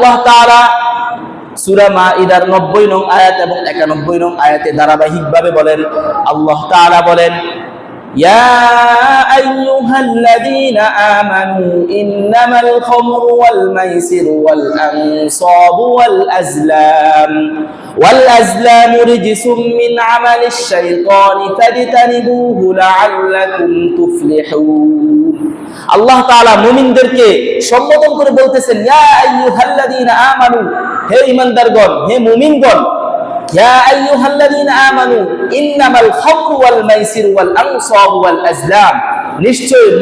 আল্লাহ তাআলা সূরা মাইদার 90 নং আয়াত এবং 91 নং আয়াতে ধারাবাহিকভাবে বলেন আল্লাহ তাআলা বলেন يا أيها الذين آمنوا إنما الخمر والميسر والأنصاب والأزلام والأزلام رجس من عمل الشيطان فاجتنبوه لعلكم تفلحون আল্লাহ মুমিনদেরকে সম্বোধন করে বলতেছেন হে হে মুমিনগণ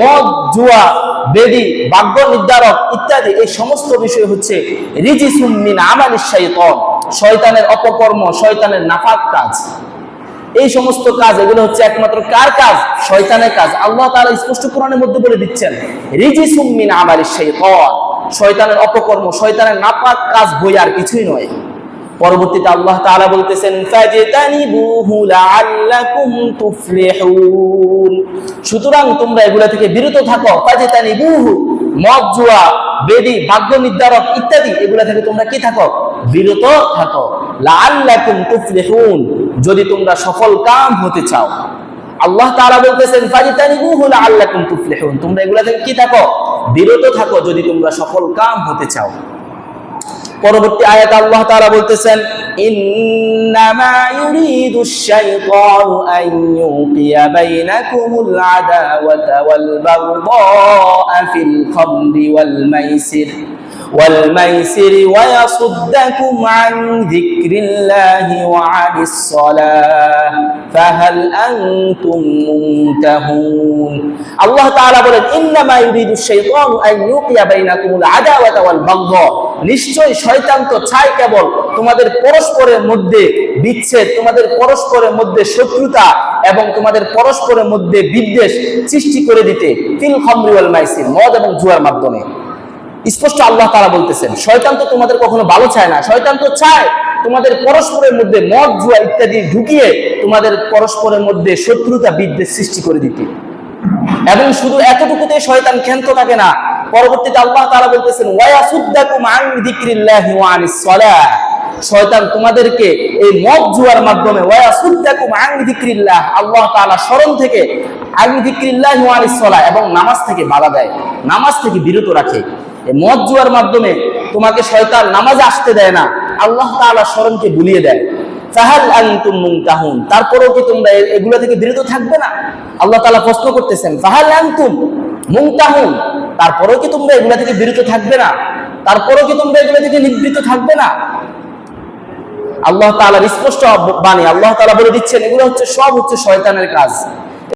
মদ, জুয়া, বেদি নির্ধারক ইত্যাদি, এই সমস্ত বিষয় হচ্ছে রিজিসুম মিন আমালিশ শয়তানের অপকর্ম, শয়তানের নাফাক কাজ। এই সমস্ত কাজ, এগুলো হচ্ছে একমাত্র কার কাজ? শয়তানের কাজ। আল্লাহ তাআলা স্পষ্ট কোরআনের মধ্যে বলে দিচ্ছেন, রিজিসুম মিন আমালিশ শাইতান। শয়তানের অপকর্ম, শয়তানের নাপাক কাজ বই আর কিছুই নয়। পরবর্তীতে আল্লাহ তাআলা বলতেছেন সুতরাং তোমরা এগুলা থেকে বিরত থাকো। ফাজতানিবুহু মদ, জুয়া, বেদি, ভাগ্য নির্ধারক ইত্যাদি, এগুলা থেকে তোমরা কি থাকো? বিরত থাকো। লাআল্লাকুম তুফলিহুন। যদি তোমরা সফল কাম হতে চাও। আল্লাহ তাআলা বলতেছেন লাআল্লাকুম তুফলিহুন। তোমরা এগুলা থেকে কি থাকো? বিরত থাকো যদি তোমরা সফল কাম হতে চাও। পরবর্তী আয়াত আল্লাহ তাআলা বলতেছেন, ইন্নামা والميسر ويصدكم عن ذكر الله وعن الصلاة فهل أنتم منتهون الله تعالى বলেন إنما يريد الشيطان أن يوقع بينكم العداوة والبغضاء নিশ্চয় শয়তান তো চায় কেবল তোমাদের পরস্পরের মধ্যে বিচ্ছেদ তোমাদের পরস্পরের মধ্যে শত্রুতা এবং তোমাদের পরস্পরের মধ্যে বিদ্বেষ সৃষ্টি করে দিতে তিল খামরি ওয়াল মাইসির মদ এবং জুয়ার মাধ্যমে স্পষ্ট আল্লাহ তারা বলতেছেন, শয়তান তো তোমাদের কখনো ভালো চায় না। শয়তান তো চায় তোমাদের পরস্পরের মধ্যে মদ, জুয়া ইত্যাদি ঢুকিয়ে তোমাদের পরস্পরের মধ্যে শত্রুতা, বিদ্বেষ সৃষ্টি করে দিতে। এবং শুধু এতটুকুতে শয়তান ক্ষান্ত থাকে না, পরবর্তীতে আল্লাহ তাআলা বলতেছেন শয়তান তোমাদেরকে এই মদ, জুয়ার মাধ্যমে আল্লাহ তাআলা স্মরণ থেকে আন যিকরিল্লাহি এবং নামাজ থেকে বাধা দেয়, নামাজ থেকে বিরত রাখে। মদ জুয়ার মাধ্যমে তোমাকে শয়তান নামাজে আসতে দেয় না। আল্লাহ তাআলা স্মরণকে ভুলিয়ে দেয়। আনতুম তারপরেও কি তোমরা এগুলো থেকে বিরত থাকবে না? আল্লাহ প্রশ্ন করতেছেন আনতুম তারপরেও কি তোমরা এগুলো থেকে বিরত থাকবে না? তারপরেও কি তোমরা এগুলো থেকে নিবৃত থাকবে না? আল্লাহ তাআলার স্পষ্ট বাণী, আল্লাহ তাআলা বলে দিচ্ছেন, এগুলো হচ্ছে সব হচ্ছে শয়তানের কাজ।